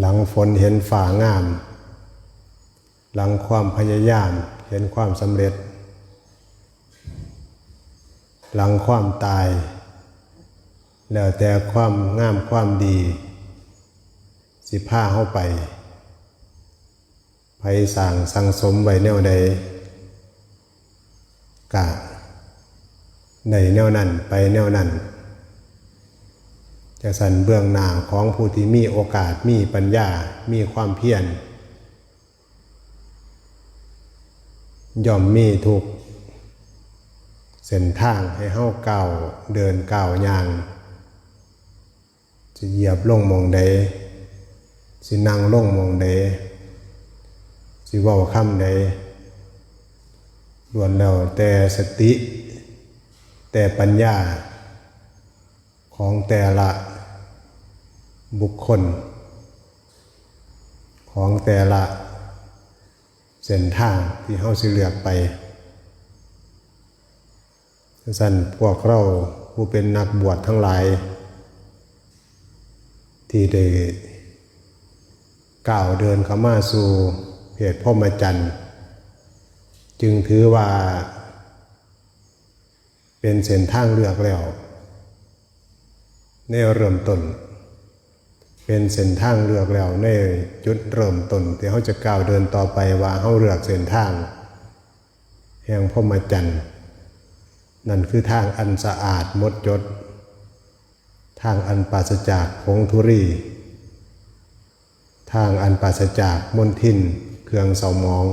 หลังฝนเห็นฝ่างาม หลังความพยายามเห็นความสำเร็จ หลังความตาย แล้วแต่ความงามความดี สิผ้าเข้าไปไผสั่งสังสมไว้แนวใดกะในแนวนั้นไปแนวนั้น จะสันเบื้องหน้าของผู้ที่มีโอกาสมีปัญญา มีความเพียรย่อมมีทุกเส้นทางให้เฮ้าเก่าเดินเก่าย่าง จะเหยียบลงมองใดสินั่งลงมองใดสิว้าคำใดล้วนแล้วแต่สติ แต่ปัญญาของแต่ละ บุคคล ของแต่ละเส้นทางที่เขาสิเลือกไปสั่นพวกเราผู้เป็นนักบวชทั้งหลาย ที่ได้ก้าวเดินเข้ามาสู่เพจพ่อมาจันจึงถือว่า เป็นเส้นทางเลือกแล้วในเริ่มต้น เป็นเส้นทางเลือกแล้วในจุดเริ่มต้นที่เขาจะก้าวเดินต่อไปว่าเขาเลือกเส้นทาง แห่งพรมจรรย์นั่นคือทางอันสะอาดหมดจด ทางอันปราศจากผงธุรี ทางอันปราศจากมลทินเครื่องเสามอง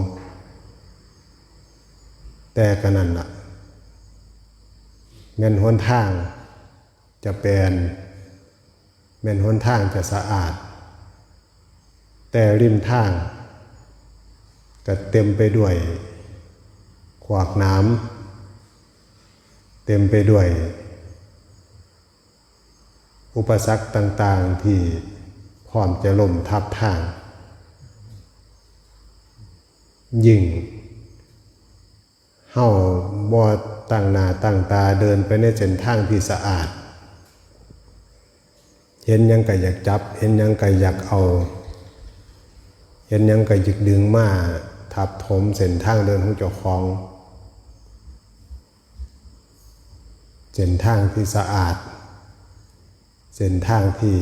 แต่ก็นั่นละ่ะเงินหนทางจะแปลน แม่นหนทางจะสะอาด แต่ริมทาง ก็เต็มไปด้วย ขวากน้ำเต็มไปด้วย อุปสรรคต่างๆที่พร้อมจะล่มทับทาง ยิ่งเฮาบ่ตั้งหน้าตั้งตาเดินไปในเส้นทางที่สะอาด เห็นยังก็อยากจับ เห็นยังก็อยากเอา เห็นยังก็อยากดึงมาทับถมเส้นทางเดินของเจ้าของเส้นทางที่สะอาด เส้นทางที่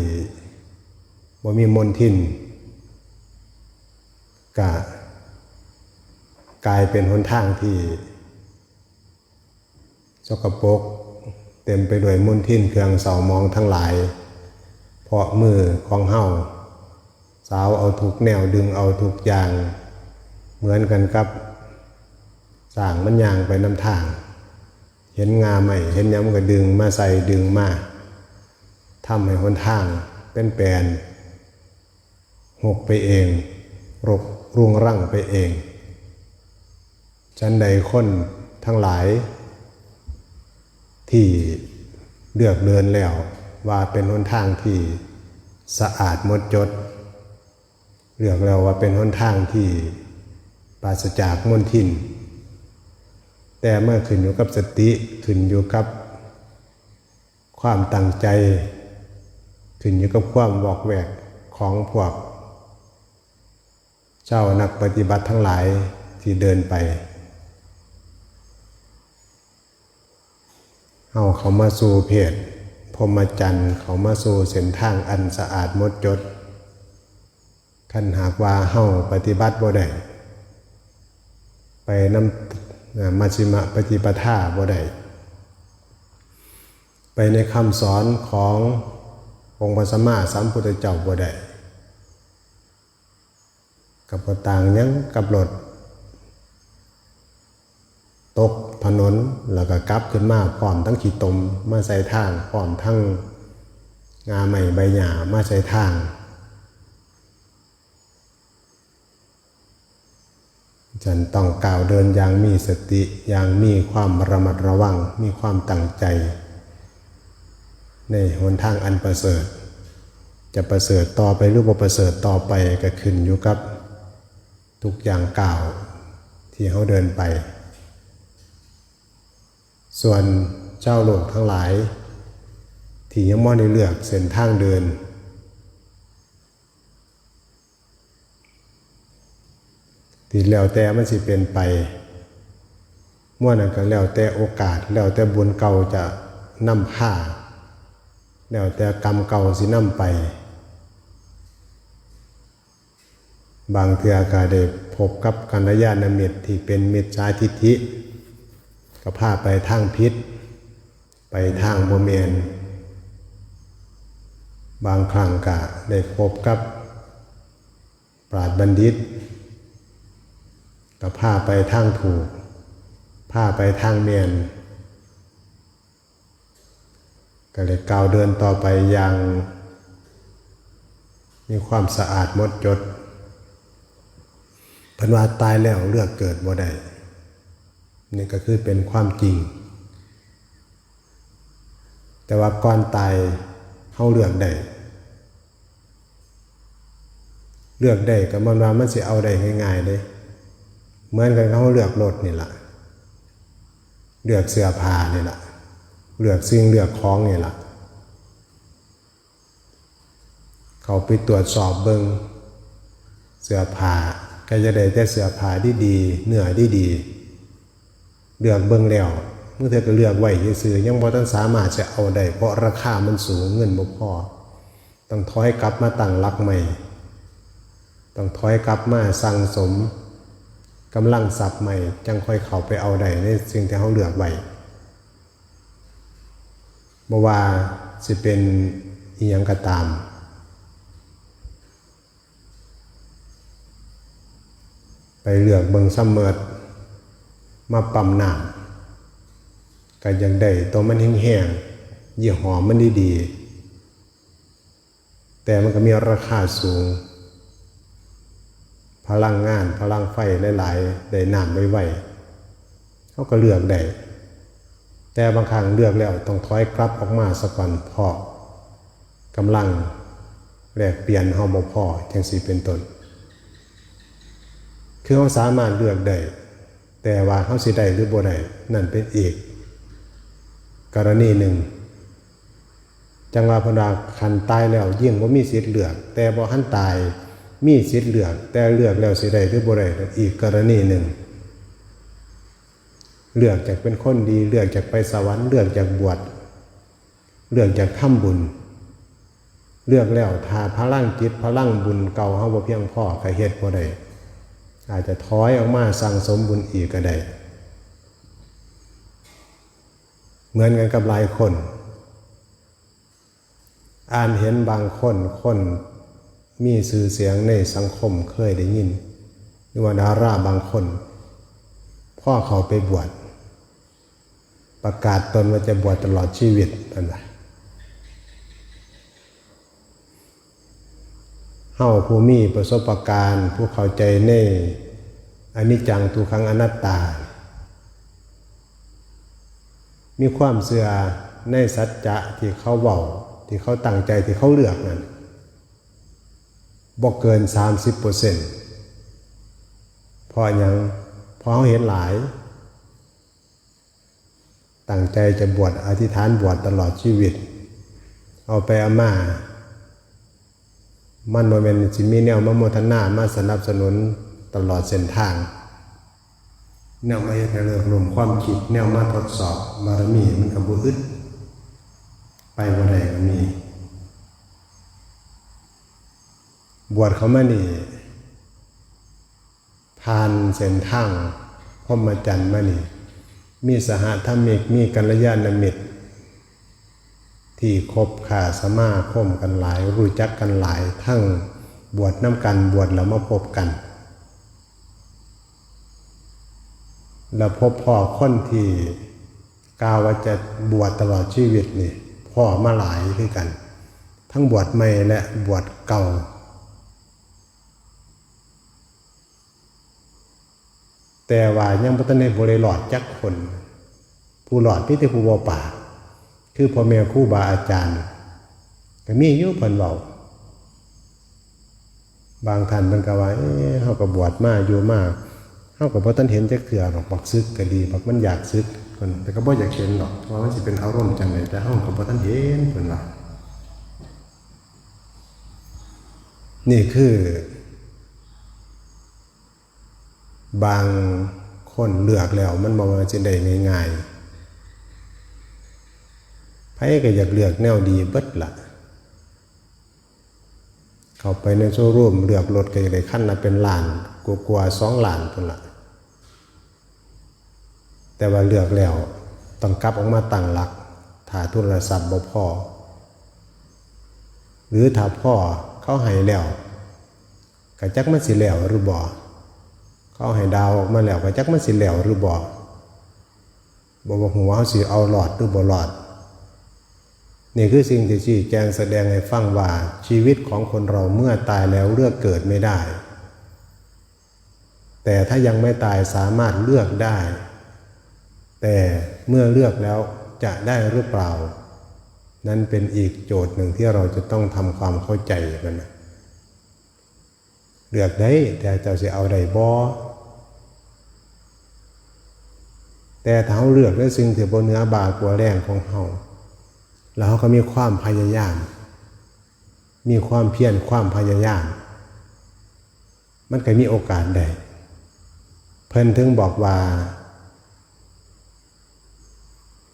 บ่มีมลทินกะกลายเป็นหนทางที่สกปรกเต็มไปด้วยมลทินเครื่องเสามองทั้งหลาย เพราะมือของเฮาสาวเอาทุกแนวดึงเอาทุกอย่าง เหมือนกันกับสร้างมันยางไปน้ำทาง เห็นงาใหม่เห็นย้ำก็ดึงมาใส่ดึงมาทำให้หนทางเป็นแปลนหกไปเอง รกรุงรั่งไปเองฉันใดคนทั้งหลาย ที่เลือกเดินแล้ว ว่าเป็นหนทางที่สะอาดหมดจดเลือกแล้วว่าเป็นหนทางที่ปราศจากมลทิน แต่เมื่อขึ้นอยู่กับสติขึ้นอยู่กับ ความตั้งใจ ขึ้นอยู่กับความวอกแวกของพวก เจ้านักปฏิบัติทั้งหลายที่เดินไปเอาเขามาสู่เพจ พรหมจรรย์เขามาสู่เส้นทางอันสะอาดมดจดคันหากว่าเฮาปฏิบัติบ่ได้ไปนำมัชฌิมปฏิปทาบ่ได้ไปในคำสอนขององค์พระสัมมาสัมพุทธเจ้าบ่ได้กับบ่ต่างยังกับรถตก ถนนแล้วก็กลับขึ้นมาพร้อมทั้งขีดตมมาใส่ทางพร้อมทั้งงาใหม่ใบหญ้ามาใส่ทางฉันต้องกล่าวเดินอย่างมีสติอย่างมีความระมัดระวัง มีความตั้งใจ ในหนทางอันประเสริฐ จะประเสริฐต่อไปหรือบ่ประเสริฐต่อไปก็ขึ้นอยู่กับ ทุกอย่างกล่าวที่เขาเดินไป ส่วนเจ้าโลกทั้งหลาย ที่ยังม่อในเลือกเส้นทางเดิน ที่แล้วแต่มันสิเป็นไปม่วนนั้นก็แล้วแต่โอกาส แล้วแต่บุญเก่าจะนำผ้าแล้วแต่กรรมเก่าสินำไป บางเทือก็ไดพบกับกัลญาณมิตรที่เป็นมิจฉาทิฐิ ก็พาไปทางพิษ ไปทางโมเมนบางครั้งก็ได้พบกับปราดบัณฑิตก็พาไปทางถูกพาไปทางเมียนก็เลยก้าวเดินต่อไปอย่างมีความสะอาดหมดจดพันว่าตายแล้วเลือกเกิดบ่ได้ นี่ก็คือเป็นความจริง แต่ว่าก่อนตายเฮาเลือกได้เลือกได้ก็มันว่ามันสิเอาได้ง่ายๆเด้เหมือนกันเขาเลือกรถนี่แหละเลือกเสื้อผ้านี่แหละเลือกสิ่งเลือกของนี่แหละเขาไปตรวจสอบเบิงเสื้อผ้าก็จะได้แต่เสื้อผ้าที่ดีเนื้อที่ดี เลือกเบิงแล้วเมื่อเธอก็เลือกไว้ซื่อยังบ่ทันสามารถจะเอาได้เพราะราคามันสูงเงินบ่พอต้องถอยกลับมาตั้งหลักใหม่ ต้องถอยกลับมาสั่งสมกำลังสับใหม่ จังค่อยเข้าไปเอาได้ในสิ่งที่เขาเลือกไว้บ่ว่าสิเป็นอีหยังก็ตามไปเลือกเบิงซัมเมอร์ มาปั๊มน้ำก็ยังได้ตัวมันแห้งๆยี่ห้อมันดีๆแต่มันก็มีราคาสูง พลังงานพลังไฟหลายๆได้น้ำไวๆเขาก็เลือกได้แต่บางครั้งเลือกแล้วต้องถอยกลับออกมาสะก่อนพราะกำลังแลกเปลี่ยนเฮาบ่พอจังสีเป็นต้นคือเขาสามารถเลือกได้ แต่ว่าเขาสิได้หรือบ่ได้นั่นเป็นอีก กรณีหนึ่ง จังว่าพนาคันตายแล้วยิ่งว่ามีสิทธิ์เลือก แต่บ่หันตายมีสิทธิ์เลือก แต่เลือกแล้วสิได้หรือบ่ได้อีกกรณีหนึ่ง เลือกจากเป็นคนดี เลือกจากไปสวรรค์เลือกจากบวชเลือกจากทำบุญ เลือกแล้วถ้าพลังจิตพลังบุญเก่าเฮาบ่เพียงพอก็เฮ็ดบ่ได้ อาจจะถอยออกมาสั่งสมบุญอีกก็ได้ เหมือนกันกับหลายคน อ่านเห็นบางคนคนมีสื่อเสียงในสังคมเคยได้ยินหรือว่าดาราบางคน พ่อเขาไปบวชประกาศตนว่าจะบวชตลอดชีวิตนั่นแหละ เฮาผู้มีประสบการณ์ ผู้เข้าใจในอันิจจังทุกขังอนัตตา มีความเสื่อในสัจจะที่เขาเว้าที่เขาตั้งใจที่เขาเลือกนั้นบอกเกิน 30%เพราะอย่างพราะเขาเห็นหลาย ตั้งใจจะบวชอธิษฐานบวชตลอดชีวิต เอาไปเอามา มันโมเมนสิมีแนวมาโมทนามาสนับสนุนตลอดเส้นทาง แนวมาเฮ็ดให้เลิกลมความคิด แนวมาทดสอบบารมีมันกับบุอึดไปบ่ได้ก็มี บวชเขามานี่ผ่านเส้นทางพรหมจรรย์มานี่ มีสหธรรมิกมีกัลยาณมิตร ที่คบขาสมาคมกันหลาย รู้จักกันหลาย ทั้งบวชน้ำกันบวชแล้วมาพบกัน แล้วพบพ่อคนที่กาวว่าจะบวชตลอดชีวิตนี่พ่อมาหลายคือกัน ทั้งบวชใหม่และบวชเก่าแต่ว่ายังบ่ทันได้บริหลอดจักคน ผู้หลอดพี่แต่ผู้บ่ปาก คือพ่อแม่ครูบาอาจารย์ก็มีอยู่เพิ่นเว้าบางท่านเพิ่นก็ว่าเอ๊ะเฮาก็บวชมาอยู่มาเฮาก็บ่ทันเห็นจักเทื่อหรอกบักซึกก็ดีบักมันอยากซึกเพิ่นแต่ก็บ่อยากเห็นหรอกว่ามันสิเป็นอารมณ์จังไดแต่เฮาก็บ่ทันเห็นเพิ่นว่านี่คือบางคนเลือกแล้วมันบ่ว่าจะได้ง่ายๆ ไผก็อยากเลือกแนวดีเบิดละเข้าไปในโชว์รูมเลือกรถก็จะได้ขั้นละเป็นล้านกลัวๆสองล้านพุ่นละแต่ว่าเลือกแล้วต้องกลับออกมาตั้งหลักถ้าโทรศัพท์บ่พอหรือถ้าพ่อเขาให้แล้วก็จักมันสิแล้วหรือบ่เขาให้ดาวออกมาแล้วก็จักมันสิแล้วหรือบ่บ่บ่ฮู้ว่าเขาสิเอาหลอดหรือบ่หลอด นี่คือสิ่งที่ชี้แจงแสดงให้ฟังว่าชีวิตของคนเราเมื่อตายแล้วเลือกเกิดไม่ได้ แต่ถ้ายังไม่ตายสามารถเลือกได้ แต่เมื่อเลือกแล้วจะได้หรือเปล่า นั่นเป็นอีกโจทย์หนึ่งที่เราจะต้องทำความเข้าใจมันนะเลือกได้แต่เจ้าจะเอาใดบ่แต่ถ้าเลือกในสิ่งที่บนเนื้อบากว่าแรงของเฮา แล้วเขาก็มีความพยายาม มีความเพียรความพยายาม มันก็มีโอกาสได้ เพิ่นถึงบอกว่า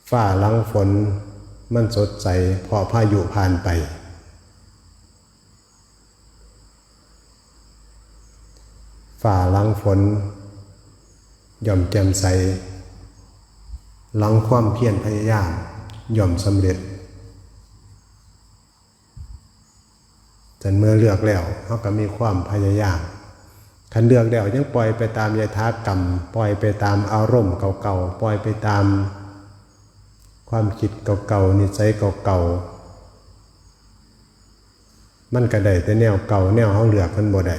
ฝ้าหลังฝนมันสดใสเพราะพายุผ่านไป ฝ่าหลังฝนย่อมแจ่มใสหลังความเพียรพยายามย่อมสำเร็จ จนเมื่อเลือกแล้วเขาก็มีความพยายามคันเลือกแล้วยังปล่อยไปตามยถากรรม ปล่อยไปตามอารมณ์เก่าๆปล่อยไปตาม ความคิดเก่าๆนิสัยเก่าๆมันก็ได้แต่แนวเก่าแนวเขาเลือกมันบ่ได้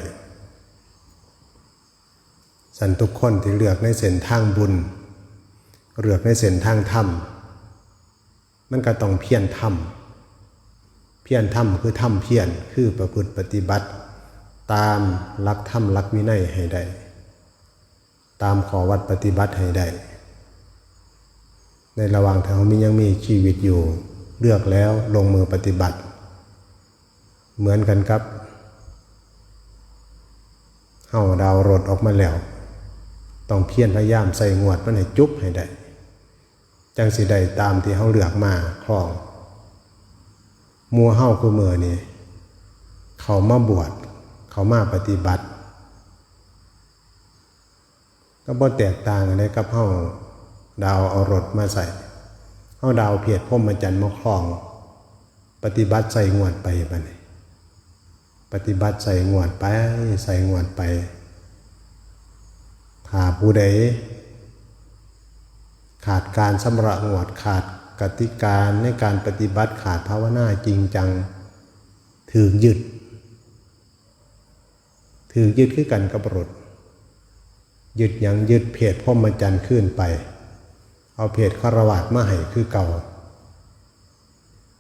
สันทุกคนที่เลือกในเส้นทางบุญ เลือกในเส้นทางธรรม มันก็ต้องเพียรทำ เพียรทำคือทำเพียรคือประพฤติปฏิบัติ ตามหลักธรรมหลักวินัยให้ได้ ตามขอวัดปฏิบัติให้ได้ ในระหว่างที่เรามียังมีชีวิตอยู่ เลือกแล้วลงมือปฏิบัติ เหมือนกันครับเฮาดาวรถออกมาแล้ว ต้องเพียรพยายามใส่งวดมันให้จุ๊บให้ได้ จังสิได้ตามที่เฮาเลือกมาครอง มัวเฮาคือมือนี่เขามาบวชเขามาปฏิบัติ ก็บ่แตกต่างกันเลยกับเฮาดาวเอารถมาใส่เฮาดาวเพียรพ่มมาจันมาคลอง ปฏิบัติใส่งวดไปบัดนี้ปฏิบัติใส่งวดไปใส่งวดไปถ้าผู้ใดขาดการสำระงวดขาด กติกาในการปฏิบัติขาดภาวนาจริงจังถือยึดถือยึดคือกันกับรถยึดยังยึดเพจพ่อมจันทร์ขึ้นไป เอาเพจคารวาสมาให้คือเก่า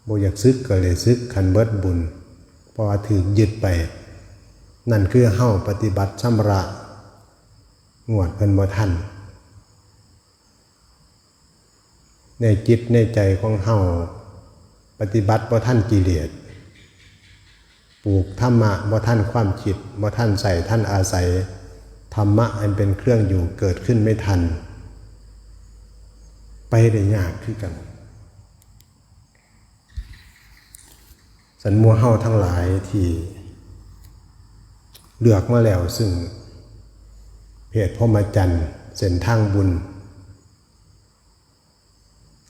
บอยากซึกก็เลยซึกคันเบิดบุญพราะว่าถือยึดไป นั่นคือเฮ้าปฏิบัติชำระงวดเพิ่นบ่ทัน ในจิตในใจของเฮาปฏิบัติบ่ท่านกิเลสปลูกธรรมะบ่ท่านความคิดบ่ท่านใส่ท่านอาศัย ธรรมะอันเป็นเครื่องอยู่เกิดขึ้นไม่ทัน ไปได้ยากคือกัน สันมัวเฮาทั้งหลายที่เลือกมาแล้วซึ่งเพจพ่อมาจันเส้นทางบุญ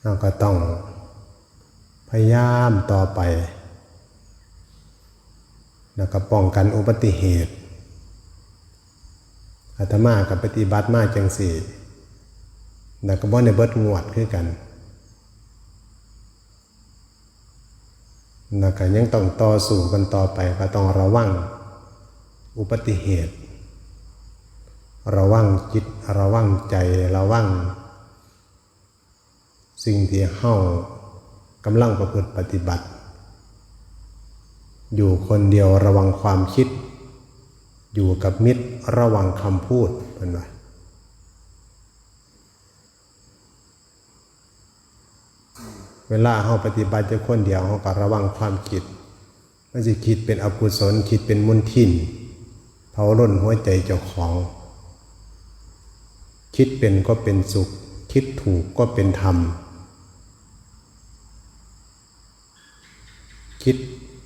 เราก็ต้องพยายามต่อไป แล้วก็ป้องกันอุบัติเหตุอาตมากับปฏิบัติมาจังสี่แล้วก็บ่ในเบิดงวดคือกันแล้วก็ยังต้องต่อสู้กันต่อไปก็ต้องระวังอุบัติเหตุ ระวังจิตระวังใจระวัง สิ่งที่เฮากำลังประพฤติปฏิบัติ อยู่คนเดียวระวังความคิด อยู่กับมิตรระวังคำพูดเป็นไงเวลาเฮาปฏิบัติจะคนเดียวเฮาก็ระวังความคิด มันจะคิดเป็นอกุศลคิดเป็นมุนทินเผาล้นหัวใจเจ้าของ คิดเป็นก็เป็นสุข คิดถูกก็เป็นธรรม คิด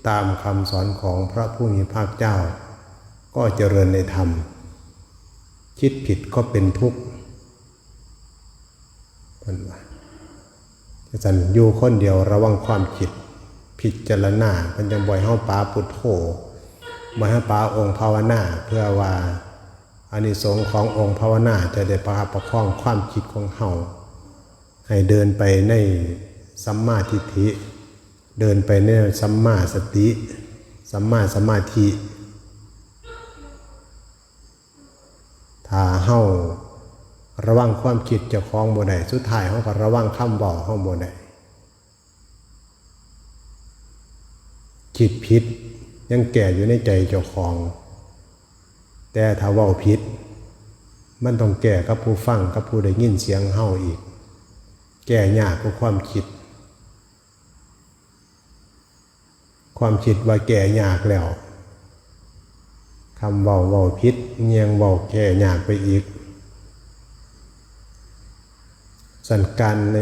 ตามคำสอนของพระผู้มีภาคเจ้า ก็เจริญในธรรม คิดผิดก็เป็นทุกข์เพิ่นว่าจะสันอยู่คนเดียวระวังความคิดผิดจารณาเพิ่นจังบ่อยเฮาปาปุถโธบ่ให้ปาองค์ภาวนาเพื่อว่าอานิสงส์ขององค์ภาวนาจะได้ประคับประคองความคิดของเฮาให้เดินไปในสัมมาทิฏฐิ เดินไปในสัมมาสติ สัมมาสมาธิถ้าเฮาระวังความคิดเจ้าของบ่ได้สุดท้ายเฮาก็ระวังคำบอกเฮาบ่ได้คิดผิดยังแก่อยู่ในใจเจ้าของ แต่ถ้าว้าผิด มันต้องแก้กับผู้ฟังกับผู้ได้ยินเสียงเฮาอีก แก้ยากกว่าความคิด ความคิดว่าแก่ยากแล้วคำเว้าเว้าพิษเงียงเว้าแก่ยากไปอีก สันการใน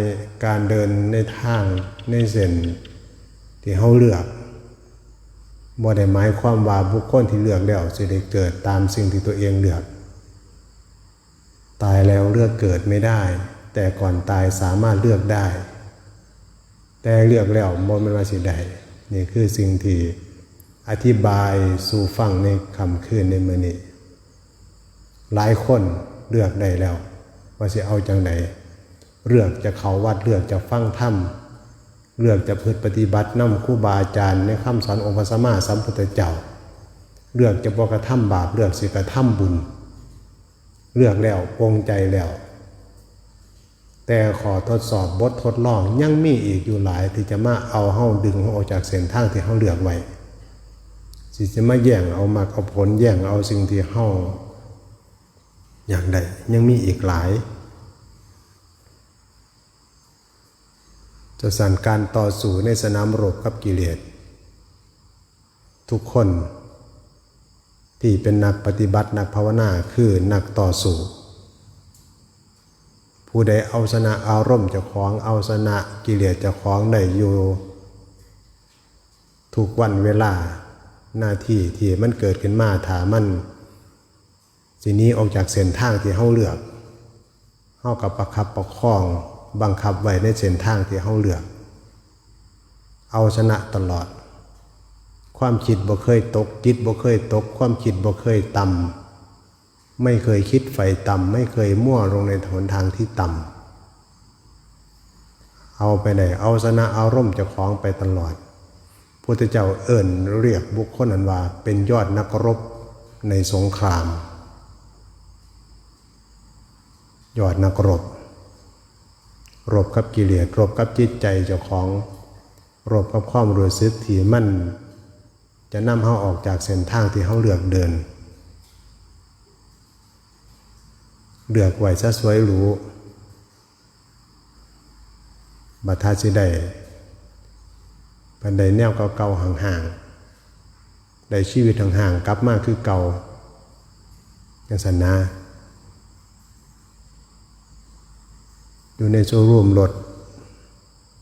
การเดินในทางในเส้นที่เขาเลือกบ่ได้หมายความว่าบุคคลที่เลือกแล้วจะได้เกิดตามสิ่งที่ตัวเองเลือก ตายแล้วเลือกเกิดไม่ได้ แต่ก่อนตายสามารถเลือกได้ แต่เลือกแล้วบ่แม่นว่าสิได้ นี่คือสิ่งที่อธิบายสู่ฟังในคำคืนในมือนี้ หลายคนเลือกได้แล้ว ว่าสิเอาจังไดเลือกจะเขาวัดเลือกจะฟังธรรมเลือกจะพึติปฏิบัตินำครูบาอาจารย์ในคำสอนองค์พระสัมมาสัมพุทธเจ้า เลือกจะบกระทำบาปเลือกสิกระทำบุญ เลือกแล้วปรงใจแล้ว แต่ขอทดสอบบททดลองยังมีอีกอยู่หลายที่จะมาเอาเฮาดึงเฮาออกจากเส้นทางที่เฮาเลือกไว้สิจะมาแย่งเอามาเอาผลแย่งเอาสิ่งที่เฮาอยากได้ยังมีอีกหลาย จะสั่นการต่อสู้ในสนามรบกับกิเลสทุกคน ที่เป็นนักปฏิบัตินักภาวนาคือนักต่อสู้ ผู้ใดเอาชนะอารมณ์เจ้าของเอาชนะกิเลสเจ้าของได้อยู่ทุกวันเวลาหน้าที่ที่มันเกิดขึ้นมาถามันสินี้ออกจากเส้นทางที่เฮาเลือกเฮากับประคับประคองบังคับไว้ในเส้นทางที่เฮาเลือก เอาชนะตลอด ความคิดบ่เคยตกจิตบ่เคยตก ความคิดบ่เคยต่ำ ไม่เคยคิดไฟต่ำไม่เคยมั่วลงในหนทางที่ต่ำเอาไปไหนเอาชนะอารมณ์เจ้าของไปตลอดพุทธเจ้าเอิ่นเรียกบุคคลนั้นว่าเป็นยอดนักรบในสงคราม ยอดนักรบ รบกับกิเลสรบกับจิตใจเจ้าของ รบกับความรู้สึกที่มั่น จะนำเขาออกจากเส้นทางที่เขาเลือกเดิน เลือกไว้ซะสวยหรูบัทาสิได้ปันใดแนวเก่าๆห่างๆได้ชีวิตห่างๆกลับมาคือเก่าอย่างสันนาอยู่ในโชว์รูมรถ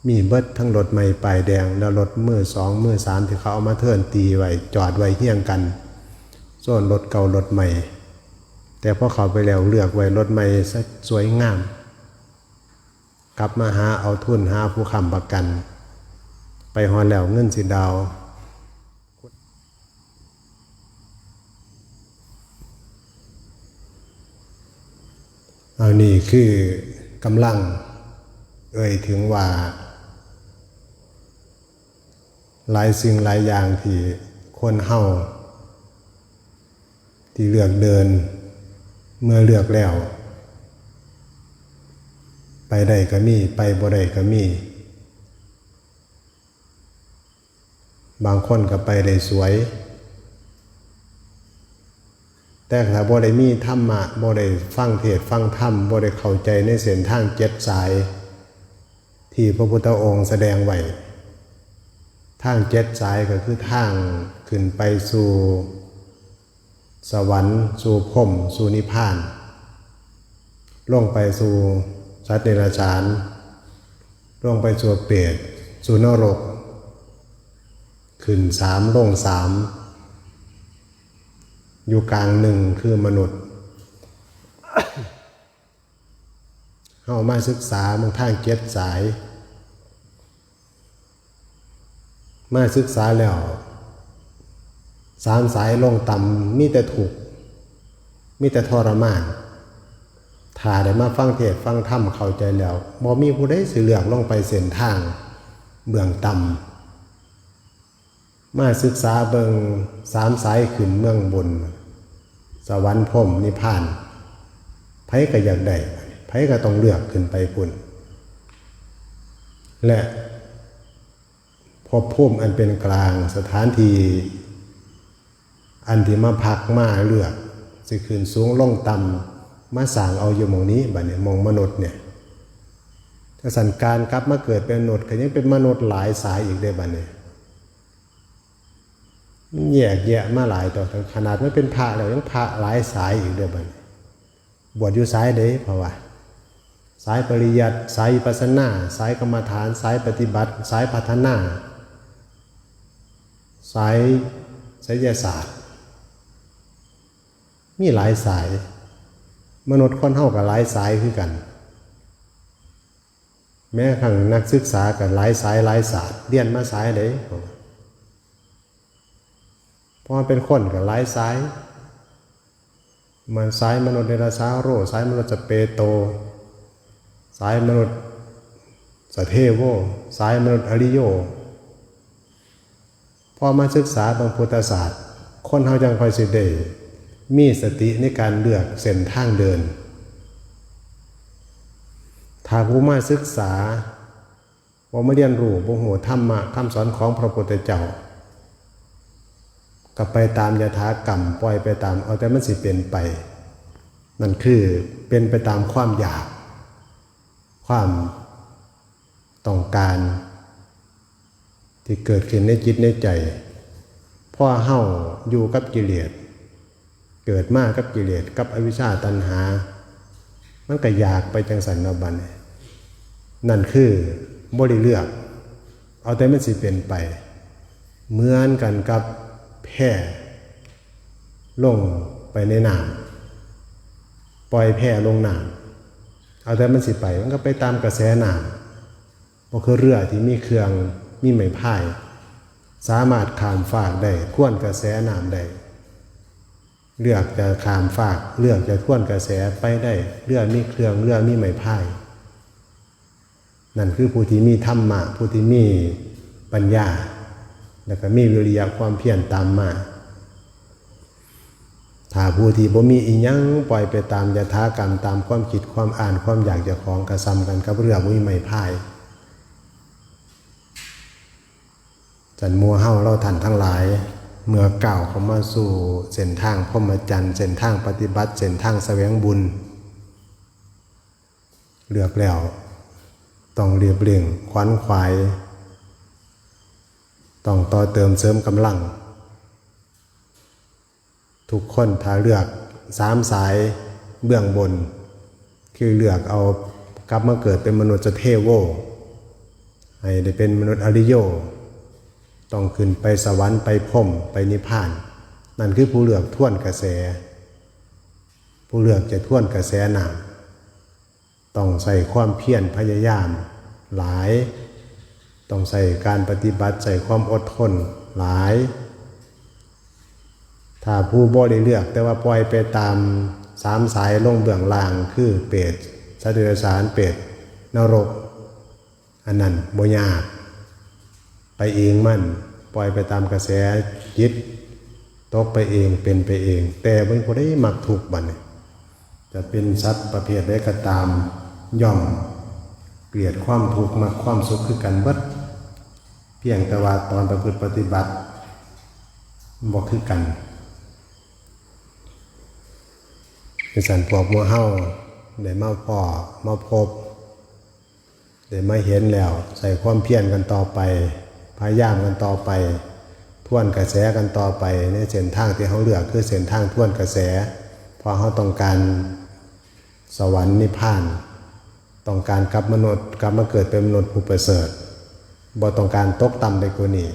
มีเบิดทั้งรถใหม่ป้ายแดง แล้วรถมือสองมือสามที่เขาเอามาเทิร์นตีไว้จอดไว้เฮี้ยงกันส่วนรถเก่ารถใหม่ แต่พอเขาไปแล้วเลือกไว้รถใหม่สวยงาม กลับมาหาเอาทุนหาผู้คำประกัน ไปฮอนแล้วเงินสิดาวอันนี้คือกำลัง เอ่ยถึงว่า หลายสิ่งหลายอย่างที่คนเฮาที่เลือกเดิน เมื่อเลือกแล้ว ไปได้ก็มี ไปบ่ได้ก็มี บางคนก็ไปได้สวย แต่ถ้าบ่ได้มีธรรมะบ่ได้ฟังเทศฟังธรรมบ่ได้เข้าใจในเส้นทางเจ็ดสาย ที่พระพุทธองค์แสดงไว้ทางเจ็ดสายก็คือทางขึ้นไปสู่ สวรรค์สู่พรมสู่นิพพาน ลงไปสู่สัตว์เดรัจฉาน ลงไปสู่เปรตสู่นรก ขึ้นสามลงสาม อยู่กลางหนึ่งคือมนุษย์เข้ามาศึกษาบางท่างเจ็ดสาย มาศึกษาแล้ว สามสายลงต่ำมีแต่ถูก มีแต่ทรมานถ้าได้มาฟังเทศฟังธรรมเข้าใจแล้วบ่มีผู้ใดสิเลือกลงไปเส้นทาง เบื้องต่ำมาศึกษาเบิงสามสายขึ้นเมืองบน สวรรค์พรมนิพพานไผก็อยากได้ไผก็ต้องเลือกขึ้นไปพุ่น และพบภูมิอันเป็นกลางสถานที่ อันที่มาพักมาเลือกสิขึ้นสูงล่องต่ำมาสางเอาอยู่มองนี้บัดเนี่ยมองมนุษย์เนี่ยถ้าสันการกลับมาเกิดเป็นมนุษย์ก็ยังเป็นมนุษย์หลายสายอีกได้บัดเนี่ยมันแยกแยะมาหลายต่อทั้งขนาดไม่เป็นพระแล้วยังพระหลายสายอีกเด้อบัดนี้บวชอยู่สายเด้เพราะว่า สายปริยัติสายปัสนา สายกรรมฐาน สายปฏิบัติ สายพัฒนา สายไสยศาสตร์ มีหลายสาย มนุษย์คนเฮากับหลายสายคือกัน แม้ขังนักศึกษากับหลายสายหลายศาสตร์เรียนมาสายใดเพราะเป็นคนกับหลายสาย มันสายมนุษย์เดรัจฉานโรสายมนุษย์จะเปโต สายมนุษย์สเทโวสายมนุษย์อริโยพอมาศึกษาบางพุทธศาสตร์ คนเฮาจังคอยสิได้ มีสติในการเลือกเส้นทางเดิน ถ้าผู้มาศึกษาว่ามาเรียนรู้บ่ฮู้ธรรมะคำสอนของพระพุทธเจ้าก็ไปตามยถากรรมปล่อยไปตามเอาแต่มันสิเป็นไป นั่นคือเป็นไปตามความอยาก ความต้องการ ที่เกิดขึ้นในจิตในใจพ่อเฮาอยู่กับกิเลส เกิดมากกับกิเลสกับอวิชชาตัณหา มันก็อยากไปจังสันนบันนั่นคือบริเลือก เอาแต่มันสิเป็นไป เหมือนกันกับแพร่ลงไปในน้ำปล่อยแพร่ลงน้ำเอาแต่มันสิไป มันก็ไปตามกระแสน้ำก็คือเรือที่มีเครื่องมีไม้พาย สามารถข้ามฝากได้ท่วนกระแสน้ำได้ เลือกจะขามฝาก เลือกจะท่วนกระแสไปได้เรือมีเครื่องเรือมีไม้พาย นั่นคือผู้ที่มีธรรมะผู้ที่มีปัญญา แล้วก็มีวิริยะความเพียรตามมาถ้าผู้ที่บ่มีอีหยังปล่อยไปตามยถากรรมตามความคิดความอ่านความอยากจะของกระซำกันกับเรือมุ้ยไม้พายจันมัวเฮาเราท่านทั้งหลาย เมื่อเก่าเข้ามาสู่เส้นทางพรหมจรรย์เส้นทางปฏิบัติเส้นทางแสวงบุญ เลือกแล้วต้องเรียบเร่งขวัญขวายต้องต่อเติมเสริมกำลัง ทุกคนถ้าเลือกสามสายเบื้องบน คือเลือกเอากลับมาเกิดเป็นมนุษย์เทโวให้ได้เป็นมนุษย์อริโย ต้องขึ้นไปสวรรค์ไปพรมไปนิพพาน นั่นคือผู้เลือกท่วนกระแส ผู้เลือกจะท่วนกระแสหน้ำต้องใส่ความเพียรพยายามหลาย ต้องใส่การปฏิบัติใส่ความอดทนหลาย ถ้าผู้บ่ได้เลือกแต่ว่าปล่อยไปตามสามสายลงเบื้องล่างคือเปรตสัตว์เดรัจฉานเปรตนรกอันนั้นบ่ยาก ไปเองมั่น ปล่อยไปตามกระแสจิตตกไปเองเป็นไปเอง แต่บางคนได้มักถูกบันจะเป็นสัตว์ประเภทใดก็ตามย่อม เกลียดความทุกมักความสุขคือกันเบิดเพียงแต่ว่าตอนประพฤติปฏิบัติบ่คือกันเป็นสันพวกมัวเฮาได้มาพ่อมาพบได้มาเห็นแล้ว ใส่ความเพียรกันต่อไป พยายามกันต่อไปท่วนกระแสกันต่อไปในเส้นทางที่เขาเลือกคือเส้นทางท่วนกระแสเพราะเขาต้องการสวรรค์นิพพาน ต้องการกลับมนุษย์กลับมาเกิดเป็นมนุษย์ผู้ประเสริฐบ่ต้องการตกต่ำไปกว่านี้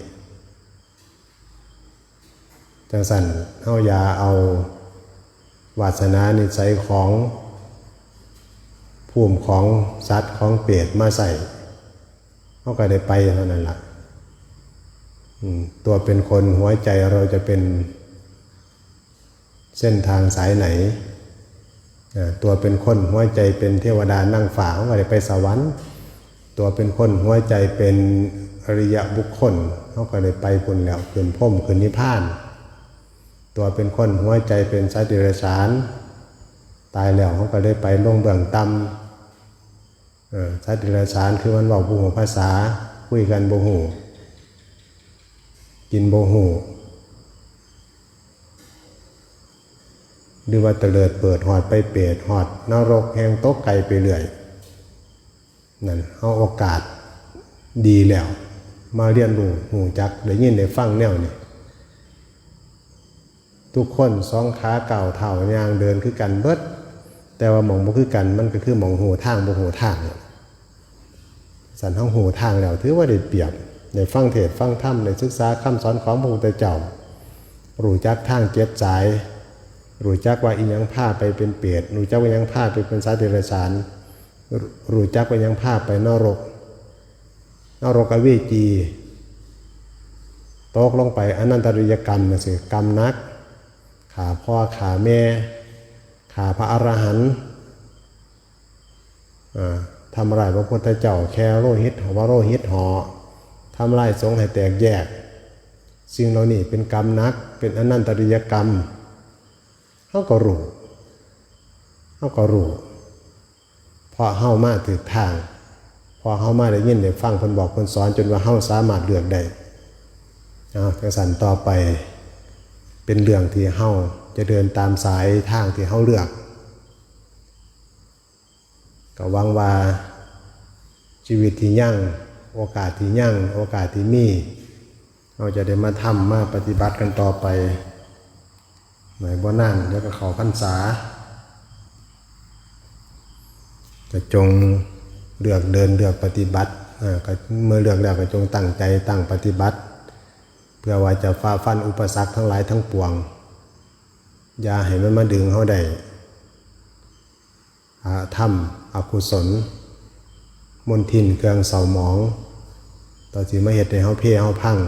จังสันเฮาอย่าเอาวาสนานิสัยของภูมิของสัตว์ของเปรตมาใส่เฮาก็ได้ไปเท่านั้นล่ะ ตัวเป็นคนหัวใจเราจะเป็นเส้นทางสายไหน ตัวเป็นคนหัวใจเป็นเทวดานั่งฝ่าเขาได้ไปสวรรค์ ตัวเป็นคนหัวใจเป็นอริยบุคคลเขาก็ได้ไปพุ่นแล้วขึ้นพรหมขึ้นนิพพาน ตัวเป็นคนหัวใจเป็นสัตว์เดรัจฉาน ตายแล้วเขาก็ได้ไปลงเบื้องต่ำสัตว์เดรัจฉานคือมันบอกบูหูภาษาคุยกันบูหู กินโบหูหรือว่าเตลิดเปิดหอดไปเปรตหอดนรกแห่งตกไกลไปเรื่อยนั่นเอาโอกาสดีแล้ว มาเรียนรู้หูจักได้ยินได้ฟังแนวนี่ทุกคนสองขาเก่าเท่ายางเดินคือกันเบิด แต่ว่าหมองบ่คือกันมันก็คือหมองหูทางบ่หูทางเนี่ยสันห้องหูทางแล้วถือว่าได้เปรียบ ได้ฟังเทศฟังธรรมได้ศึกษาคำสอนของพระพุทธเจ้ารู้จักทางเจ็ดสายรู้จักว่าอียังผ้าไปเป็นเปรตรู้จักว่ายังผ้าไปเป็นสัตว์เดรัจฉานรู้รู้จักว่ายังผ้าไปนรก นรกอเวจีตกลงไปอนันตริยกรรมนะสิกรรมนักขาพ่อขาแม่ขาพระอรหันต์อ่าทำลายพระพุทธเจ้าแค่โลหิตหว่าโลหิตหอำลายสงให้แตกแยก สิ่งเหล่านี้เป็นกรรมนัก เป็นอนันตริยกรรมเขาก็รู้เขาก็รู้เพอเฮามาถึกทาง พอเฮามาได้ยินได้ฟังเพิ่นบอกเพิ่นสอนจนว่าเฮาสามารถเลือกได้เอากระสันต่อไปเป็นเรื่องที่เฮาจะเดินตามสายทางที่เฮาเลือกก็วังว่าชีวิตที่ยั่ง โอกาสที่ยั่งโอกาสที่มีเราจะได้มาทำมาปฏิบัติกันต่อไปหน่อยบ่นั่นเดี๋ยวก็เขาพรรษาจะจงเลือกเดินเลือกปฏิบัติเมื่อเลือกแล้วก็จงตั้งใจตั้งปฏิบัติ เพื่อว่าจะฝ่าฟันอุปสรรคทั้งหลายทั้งปวง อย่าให้มันมาดึงเขาได้อาธรรมอกุศล มนทินเครื่องเศร้าหมอง ต่อที่มาเหตุในเฮาเพ่เฮาพัง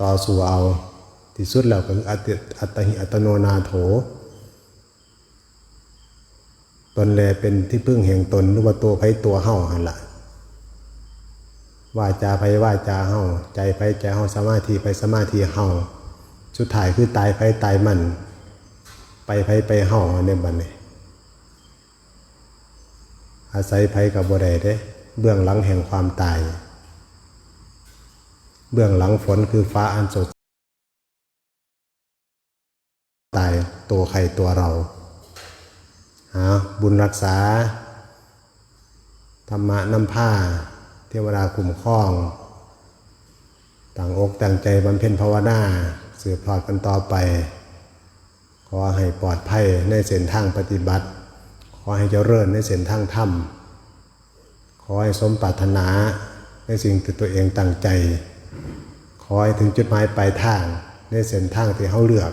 ต่อสู่เอา ที่สุดแล้วก็คืออัตติอัตหิอัตโนนาโถ ตนแลเป็นที่พึ่งแห่งตนหรือว่าตัวไผตัวเฮาหันละว่าจาไผว่าจาเฮาใจไผใจเฮาสมาธิไผสมาธิเฮาสุดท้ายคือตายไผตายมัน ไปไผไปเฮาในบัดนี้ อาศัยไผกับบ่ได้เด้ เบื้องหลังแห่งความตาย เบื้องหลังฝนคือฟ้าอันสดตายตัวใครตัวเราหาบุญรักษา ธรรมะน้ำผ้า เทวดาคุ้มครอง ต่างอกต่างใจบำเพ็ญภาวนาสืบทอดกันต่อไป ขอให้ปลอดภัยในเส้นทางปฏิบัติ อให้เจริญในเส้นทางธรรม ขอให้สมปรารถนาในสิ่งที่ตัวเองตั้งใจ ขอให้ถึงจุดหมายปลายทางในเส้นทางที่เขาเลือก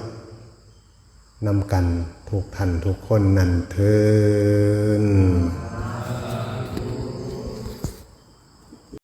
นำกันทุกท่านทุกคนนั่นเทิน